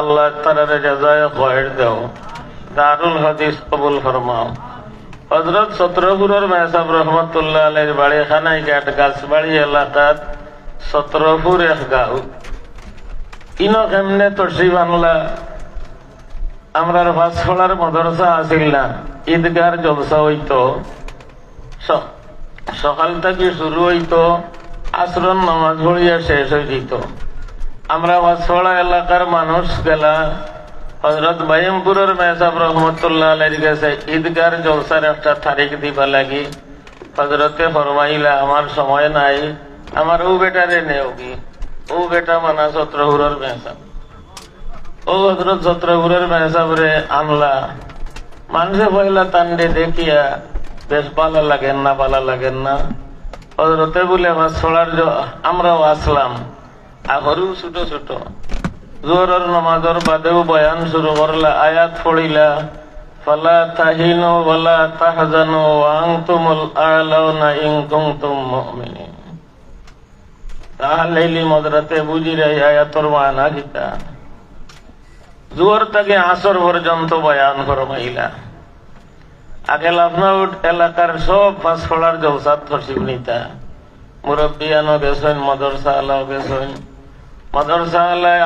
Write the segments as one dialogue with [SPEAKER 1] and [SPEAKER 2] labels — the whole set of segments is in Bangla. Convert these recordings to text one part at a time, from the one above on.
[SPEAKER 1] আল্লাহ তারারে জাজায় খয়ের দেও। দারুল হাদিস কবুল ফরমাও। হজরত সতরপুরের মেহসাব রহমতুল্লাহ আলের বাড়ি খানাই ঘাট গাছবাড়ি এলাকাত সতরপুর এক গাঁও। ইনো কেমনে তসি বাংলা আমরার ভাসফলার মদরসা আসিল না, ঈদগার জলসা হইতো। সকাল থেকে শুরু হইতো আশ্রম নামাজ পড়িয়া শেষ হয়ে যেত। আমরা ভাসফলা এলাকার মানুষ গেলা। হজরত বাইমপুরের মেহসাব রহমতুল্লাহ কাছে ঈদগার জলসার একটা তারিখ দিবা লাগি। হজরতে ফরমাইলা, আমার সময় নাই, আমার ও বেটারে নেও কি? ও বেটা মানা সত্রহুরের মেহসাব ও হজরত সত্রহুরের মেহসাব রে আনলা মানুষে পয়লা তান্ডে দেখিয়া, বেশ ভালো লাগেন না, ভালো লাগেন না। হজরতে বলে, আমার ছড়ার আমরাও আসলাম। আহরু ছোট ছোট। জোহরের নমাজর বাদেও বয়ান শুরু করলা আয়াত পড়িলা ফালা তাহিনু ওয়ালা তাহজানু ওয়া আনতুমুল আ'লাউনা ইন কুনতুম মুমিনিন। তাহলে মদরাতে বুঝি রে আয়াতর মানা গীতা জোহর থেকে আসর পর্যন্ত বয়ান করো মহিলা। আগে লাফনাউট এলাকার সব পাঁচ ফলার জলসাত খসিব নিতা মুরব্বিয়ানো গেছেন মদরসা আলাও গেছেন মদরসা আলাই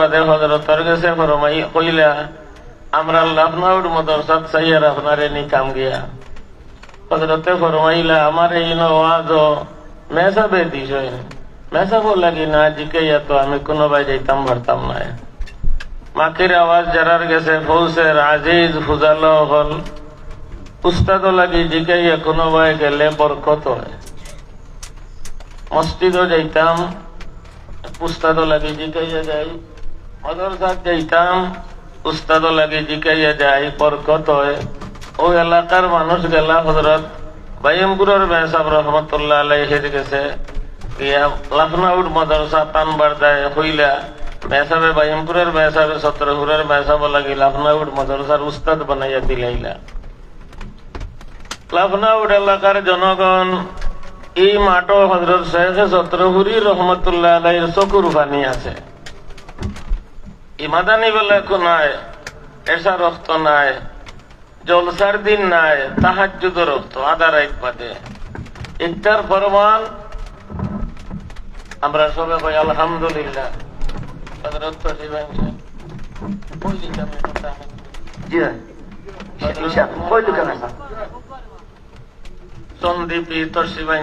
[SPEAKER 1] বাদে হজরতর গেছে ফরমাই কইলা, আমরা লাফনাউট মদরসাত চাইয়ার আপনারে নি কাম গিয়া। হজরতে ফরমাইলা, আমার এই নওয়াজ মেসাবে দিস মেসাবো লাগি না জিকাইয়া আমি কোনো বাই যাইতাম পারতাম না। মাখির আওয়াজ যারার গেছে ফৌসের আজিজ ফুজালো হল। উস্তাদ লাগি জিকাইয়া কোনো ভাই গেলে বরকত হয়। মসজিদও যাইতাম উস্তাদ লাগি জিকাইয়া যাই মদরসাত যাইতাম লাগি জিকাইয়া যাই বরকত হয়। ও এলাকার মানুষ গেলা হজরত বাইমপুরের মেহসাব রহমতুল্লাহ গেছে ইয়া লখনউর মাদ্রাসা তানবার দেয় হইলা মেহসাবে বাইমপুরের মেহসাবে সত্রহুরের মেহসাব লাগি লখনউর মাদ্রাসার উস্তাদ বানাইয়া দিলাইলা। লখনউর এলাকার জনগণ এই মাটো হজরত শেখ সত্রহুরি রহমতুল্লাহ আলাইহির চকুর পানি আছে। ইমাদানি বেলা একো নাই এসা রক্ত নাই জলসার দিন নাই তাহাজুদ রক্ত আধা রাইত বাদে ইফতার ফরমান আমরা সবাই কই আলহামদুলিল্লাহ। কথা
[SPEAKER 2] জি ভাই। ইনশাআল্লাহ কই দোকান আছে
[SPEAKER 1] সন্দীপী তসিবান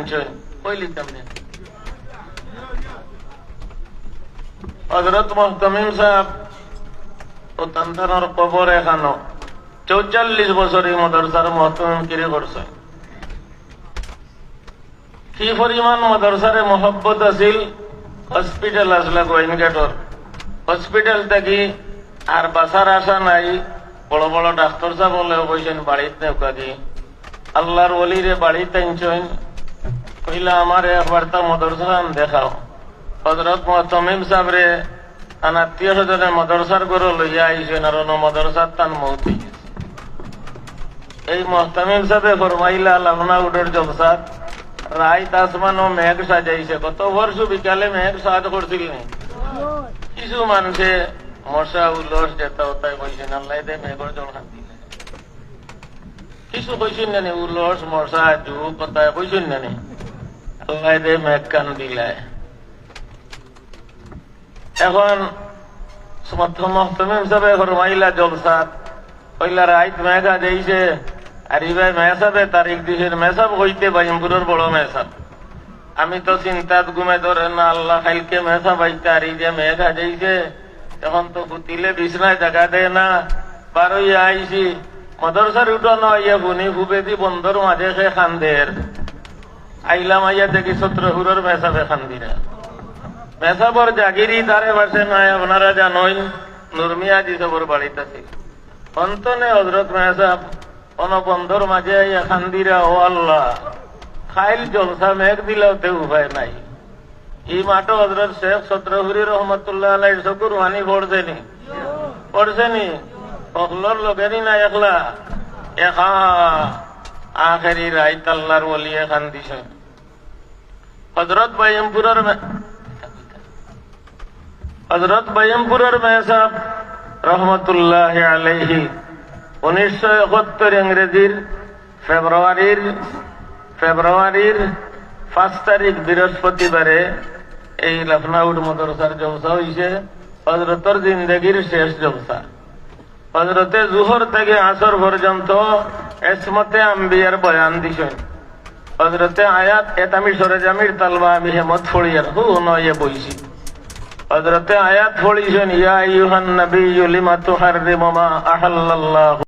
[SPEAKER 1] কই লিতাম না হযরত মুহতামিম সাহেব ও কবর এখানো চৌচল্লিশ বছর এই মাদ্রাসার মহতমিম কিরে করছে। কি পরিমাণ মাদ্রাসারে মহব্বত আছিল? হসপিটাল আসলে গোয়েনঘাটর। হসপিটাল থেকে আর বাসার আশা নাই। বড় বড় ডাক্তার সাহেব বলে বলছেন বাড়িতে আল্লাহর ওলিরে বাড়ি টাইনছেন কইলা আমার একবার তা মাদ্রাসা দেখাও। হজরত তমিম সাহেব রে আত্মীয় স্বজনে মাদ্রাসার করে লইয়া আইছেন আর মাদ্রাসার তান মৌতি এই মহতামিম সাহেবে ফরমাইলা লাভনা উডের জলসাত রাইত আসমান ও মেঘ সাজাইছে। কত বর্ষ বিকালে মেঘ সাজ করছিল কিছু মানুষে মশা উলস যেটা ওটাই কইছেন আল্লাহ দে মেঘর জল শান্তি কিছু কইছেন না উলস মশা জু কথা কইছেন না আল্লাহ দে মেঘ কান দিলায়। এখন মহতমিম হিসাবে ফরমাইলা জলসাত কইলা রাইত মেঘা যাইছে আর ইবাই মেসাবে, তারিখ দিছেন মেসাব হইতে বাইমপুরের বড় মেসাব। আমি তো চিন্তাত ঘুমে ধরে না, আল্লাহ খাইলকে মেসা বাইতে আর যে মেঘা যাইছে এখন তো গুতিলে বিছনায় জায়গা দেয় না বার হইয়া আইছি। মদরসার উঠানো ইয়া বুনি ফুবেদি বন্ধর মাঝে সে খান্দের। আইলাম, আইয়া দেখি সত্রহুরের মেসাবে খান্দিরা। মেসাবর জাগিরি, তারে বাসে নাই, আপনারা জানোই নুরমিয়া জি সবর বাড়িতে আছে। অন্তনে হজরত মেহসাব অনবন্ধর মাঝে এখান দিরা ও আল্লাহ, খাইল জলসা মেঘ দিলেও তে উপায় নাই। এই মাঠে হজরত শেখ সত্রহুরি রহমতুল্লাহ আলাই চকুর হানি পড়ছেনি। পড়ছেনি? অকলর লগেনি না একলা। এখা আখেরি রাইত আল্লাহর বলি এখান দিছে। হজরত বাইমপুরের হজরত বাইমপুরের মেহসাব রহমতুল্লাহ আলাইহি উনিশশো একাত্তর ইংরেজির ফেব্রুয়ারির ফেব্রুয়ারির পাঁচ তারিখ বৃহস্পতিবারে এই লখনৌর মদরসার জলসা হয়েছে হজরতর জিন্দগির শেষ জলসা হজরতে জুহর থেকে আসর পর্যন্ত এসমতে আম্বিয়ার বয়ান দিছেন। হজরতে আয়াত এত আমি সরে জামির তালবা আমি হেমত ফড়িয়ার, হু নয়ে বইছি। হজরতে আয়াত ফড়িছেন, ইয়া ইউহান নবী, লিমা তুহাররিমু মা আহাল্লাল্লাহু